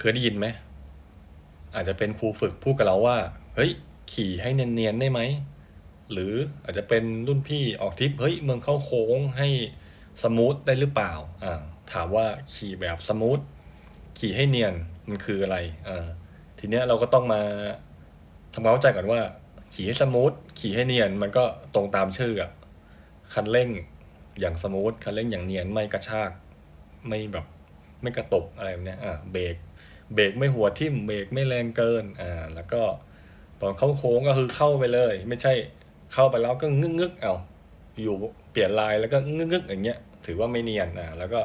เคยได้ยินไหม อาจจะเป็นครูฝึกพูดกับเราว่า เฮ้ย ขี่ให้เนียนๆได้ไหม หรืออาจจะเป็นรุ่นพี่ออกทริป เฮ้ยเมืองเข้าโค้งให้สมูทได้หรือเปล่า อ่า ถามว่าขี่แบบสมูท ขี่ให้เนียน มันคืออะไร อ่า ทีเนี้ยเราก็ต้องมาทำความเข้าใจก่อนว่า ขี่ให้สมูท ขี่ให้เนียน มันก็ตรงตามชื่ออะคันเร่งอย่างสมูท คันเร่งอย่างเนียน ไม่กระชาก ไม่แบบไม่กระตกอะไรแบบเนี้ย อ่า เบรก เบรกไม่หัวทิ่มเบรกไม่แรงเกินอ่าแล้วก็ตอนเข้าโค้งก็คือเข้าไปเลย ไม่ใช่เข้าไปแล้วก็งึกงึกเอาอยู่เปลี่ยนลายแล้วก็งึกงึกอย่างเงี้ย ถือว่าไม่เนียนอ่าแล้วก็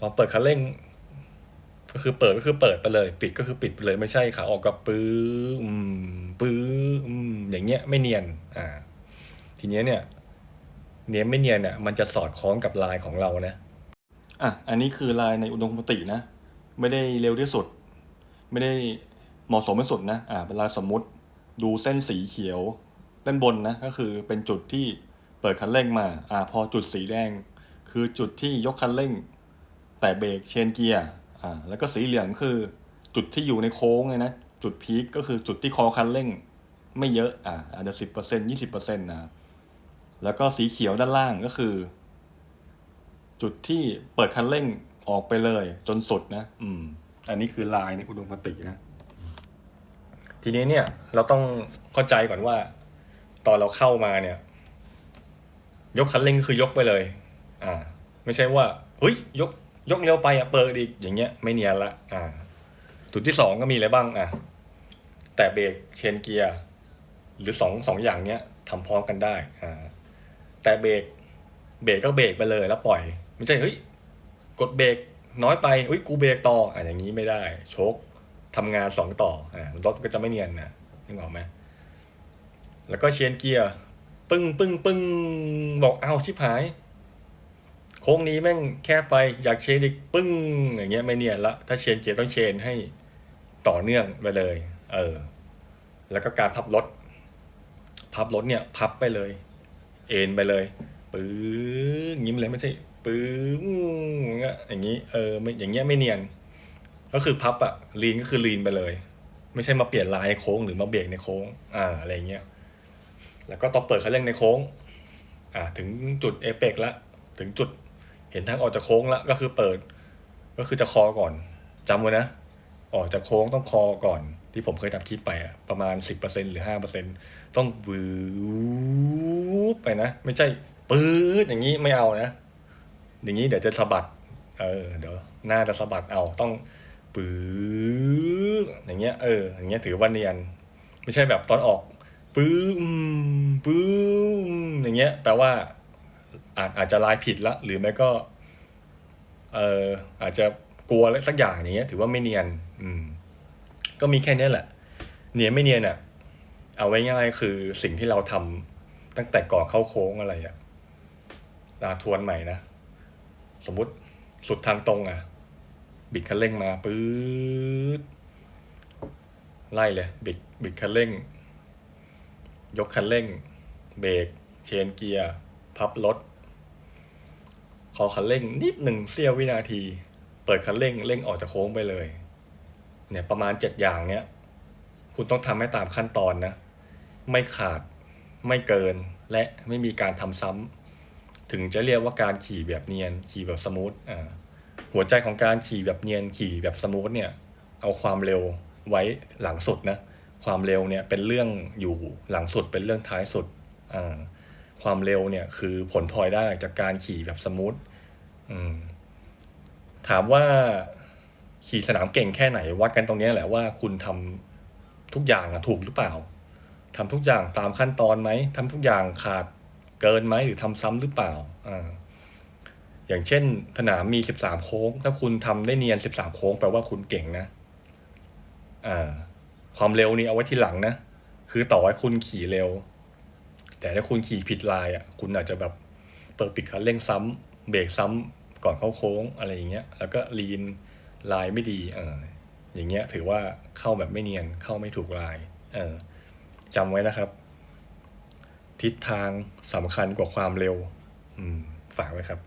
ตอนเปิดคันเร่ง ก็คือเปิดก็คือเปิดไปเลย ปิดก็คือปิดไปเลยไม่ใช่ขาออกกับปื้ออืมปื้ออืมอย่างเงี้ยไม่เนียนอ่า ทีเนี้ยเนี่ยเนียนไม่เนียนเนี่ยมันจะสอดคล้องกับลายของเรานะอะอันนี้คือลายในอุดมคตินะ ไม่ได้เร็วที่สุด ไม่ได้เหมาะสมที่สุดนะอ่าเป็นลาสมมุติดูเส้นสีเขียวด้านบนนะก็คือเป็นจุดที่เปิดคันเร่งมาอ่าพอจุดสีแดง คือจุดที่ยกคันเร่ง แต่เบรกเชนเกียร์อ่าแล้วก็สีเหลืองคือจุดที่อยู่ในโค้งเลยนะจุดพีคก็คือจุดที่คอคันเร่ง ไม่เยอะอ่าอาจจะสิบเปอร์เซ็นยี่สิบเปอร์เซ็นต์นะแล้วก็สีเขียวด้านล่างก็คือ จุดที่เปิดคันเร่ง ออกไปเลย จนสุดนะ อืม อันนี้คือลายในอุดมคตินะ ทีนี้เนี่ย เราต้องเข้าใจก่อนว่า ตอนเราเข้ามาเนี่ย ยกคันเร่งคือยกไปเลย อ่า ไม่ใช่ว่าเฮ้ยยก ยกเร็วไปอะเปิดอีกอย่างเงี้ย ไม่เนียนละ อ่า จุดที่สองก็มีอะไรบ้างอะแต่เบรกเชนเกียร์ หรือสองสองอย่างเนี้ยทำพร้อมกันได้อ่าแต่เบรกเบรกก็เบรกไปเลยแล้วปล่อย ไม่ใช่เฮ้ย กดเบรกน้อยไปเฮ้ยกูเบรกต่ออะอย่างนี้ไม่ได้ชคทำงานสองต่ออ่ารถก็จะไม่เนียนนะนึกออกไหมแล้วก็เชนเกียร์ปึ้งปึ้งปึ้งบอกเอาชิบหาย โค้งนี้แม่งแค่ไปอยากเชนอีกปึ้งอย่างเงี้ยไม่เนียนละถ้าเชนเกียร์ต้องเชนให้ต่อเนื่องไปเลย เออ แล้วก็การพับรถ พับรถเนี่ย พับไปเลย เอ็นไปเลยปื้ออย่างนี้เลยไม่ใช่ ปื้ออย่างเงี้ยอย่างนี้เออไม่อย่างเงี้ยไม่เนียน ก็คือพับอะลีนก็คือลีนไปเลย ไม่ใช่มาเปลี่ยนลายในโค้งหรือมาเบรกในโค้ง อ่าอะไรเงี้ยแล้วก็ต่อเปิดคันเร่งในโค้ง อ่าถึงจุดเอเปกละถึงจุดเห็นทางออกจากโค้งละก็คือเปิด ก็คือจะคอก่อนจำไว้นะออกจากโค้งต้องคอก่อน ที่ผมเคยทำคลิปไปอะประมาณสิบเปอร์เซ็นหรือห้าเปอร์เซ็นต้องวืบไปนะ ไม่ใช่ปื๊ดอย่างนี้ไม่เอานะ อย่างนี้เดี๋ยวจะสะบัด เออ เดี๋ยวหน้าจะสะบัดเอาต้องปื๊ดอย่างเงี้ย เออ อย่างเงี้ยถือว่าเนียน ไม่ใช่แบบตอนออกปื๊มปื๊มอย่างเงี้ย แปลว่า อาจอาจจะลายผิดละ หรือไม่ก็ เอออาจจะกลัวอะไรสักอย่างอย่างเงี้ย ถือว่าไม่เนียน อืม ก็มีแค่นี้แหละ เนียนไม่เนียนอะ เอาไว้ง่ายคือสิ่งที่เราทำตั้งแต่ก่อนเข้าโค้งอะไรอะลาทวนใหม่นะ สมมุติสุดทางตรงอะบิดคันเร่งมาปื๊ดไล่เลยบิดบิดคันเร่ง ยกคันเร่ง เบรกเชนเกียร์ พับรถขอคันเร่งนิดหนึ่งเสี้ยววินาที เปิดคันเร่งเร่งออกจากโค้งไปเลย เนี่ยประมาณเจ็ดอย่างเนี้ยคุณต้องทำให้ตามขั้นตอนนะ ไม่ขาดไม่เกินและไม่มีการทำซ้ำ ถึงจะเรียกว่าการขี่แบบเนียน ขี่แบบสมูทอ่าหัวใจของการขี่แบบเนียนขี่แบบสมูทเนี่ย เอาความเร็วไว้หลังสุดนะความเร็วเนี่ยเป็นเรื่องอยู่หลังสุดเป็นเรื่องท้ายสุดอ่าความเร็วเนี่ยคือผลพลอยได้จากการขี่แบบสมูทอืมถามว่าขี่สนามเก่งแค่ไหนวัดกันตรงนี้แหละว่าคุณทำทุกอย่างอะถูกหรือเปล่าทำทุกอย่างตามขั้นตอนไหมทำทุกอย่างขาด เกินไหมหรือทำซ้ำหรือเปล่าอ่าอย่างเช่นสนามมีสิบสามโค้ง ถ้าคุณทำได้เนียนสิบสามโค้งแปลว่าคุณเก่งนะอ่าความเร็วนี่เอาไว้ทีหลังนะ คือต่อให้คุณขี่เร็ว แต่ถ้าคุณขี่ผิดลายอะ คุณอาจจะแบบเปิดปิดคันเร่งซ้ำเบรกซ้ำก่อนเข้าโค้งอะไรอย่างเงี้ย แล้วก็ลีนลายไม่ดี เออ อย่างเงี้ย ถือว่าเข้าแบบไม่เนียนเข้าไม่ถูกลาย เออจำไว้นะครับ ทิศทางสำคัญกว่าความเร็วฝากไว้ครับ